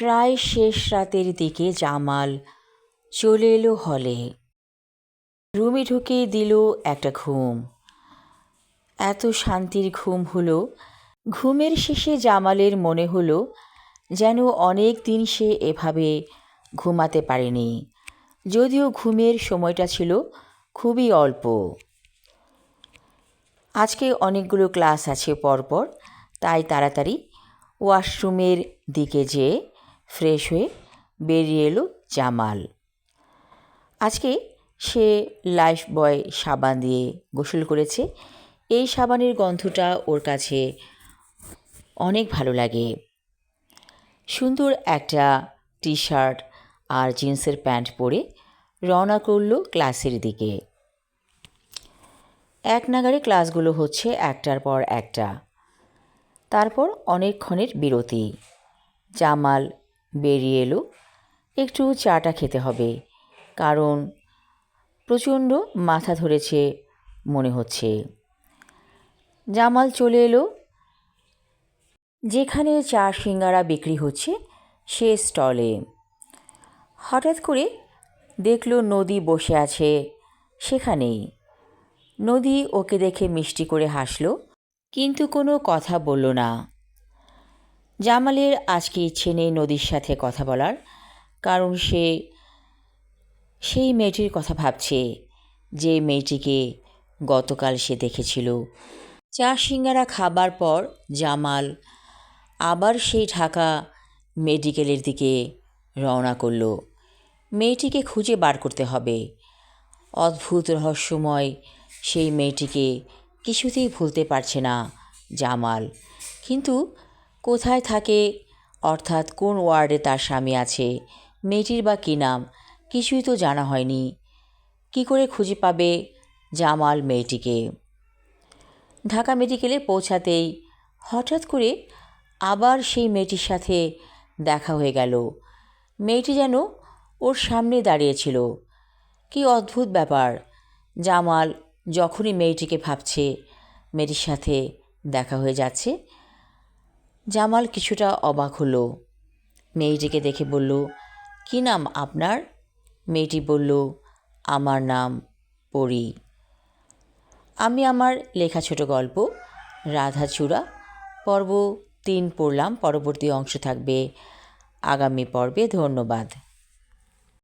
প্রায় শেষ রাতের দিকে জামাল চলে এলো হলে। রুমে ঢুকেই দিল একটা ঘুম। এত শান্তির ঘুম হলো, ঘুমের শেষে জামালের মনে হলো যেন অনেক দিন সে এভাবে ঘুমাতে পারেনি, যদিও ঘুমের সময়টা ছিল খুবই অল্প। আজকে অনেকগুলো ক্লাস আছে পরপর, তাই তাড়াতাড়ি ওয়াশরুমের দিকে যেয়ে ফ্রেশ হয়ে বেরিয়ে এলো জামাল। আজকে সে লাইফ বয় সাবান দিয়ে গোসল করেছে। এই সাবানের গন্ধটা ওর কাছে অনেক ভালো লাগে। সুন্দর একটা টি শার্ট আর জিন্সের প্যান্ট পরে রওনা করল ক্লাসের দিকে। এক নাগারে ক্লাসগুলো হচ্ছে একটার পর একটা। তারপর অনেকক্ষণের বিরতি। জামাল বেরিয়ে এলো। একটু চাটা খেতে হবে, কারণ প্রচণ্ড মাথা ধরেছে মনে হচ্ছে। জামাল চলে এলো। যেখানে চা সিঙ্গারা বিক্রি হচ্ছে, সে স্টলে। হঠাৎ করে দেখল নদী বসে আছে সেখানেই। নদী ওকে দেখে মিষ্টি করে হাসলো, কিন্তু কোনো কথা বলল না। জামালের আজকে ইচ্ছে নেই নদীর সাথে কথা বলার কারণ সে সেই মেয়েটির কথা ভাবছে যে মেয়েটিকে গতকাল সে দেখেছিল। চা সিঙ্গারা খাবার পর জামাল আবার সেই ঢাকা মেডিকেলের দিকে রওনা করল। মেয়েটিকে খুঁজে বার করতে হবে। অদ্ভুত রহস্যময় সেই মেয়েটিকে কিছুতেই ভুলতে পারছে না জামাল। কিন্তু কোথায় থাকে? অর্থাৎ কোন ওয়ার্ডে তার স্বামী আছে? মেয়েটির বা কী নাম? কিছুই তো জানা হয়নি। কি করে খুঁজে পাবে জামাল মেয়েটিকে? ঢাকা মেডিকেলে পৌঁছাতেই হঠাৎ করে আবার সেই মেয়েটির সাথে দেখা হয়ে গেল। মেয়েটি যেন ওর সামনে দাঁড়িয়েছিল। কি অদ্ভুত ব্যাপার। জামাল যখনই মেয়েটিকে ভাবছে, মেয়েটির সাথে দেখা হয়ে যাচ্ছে জামাল কিছুটা অবাক হলো। মেয়েটিকে দেখে বলল, কি নাম আপনার? মেয়েটি বলল, আমার নাম পরি। আমি আমার লেখা ছোট গল্প, রাধাচূড়া, পর্ব তিন পড়লাম, পরবর্তী অংশ থাকবে আগামী পর্বে, ধন্যবাদ।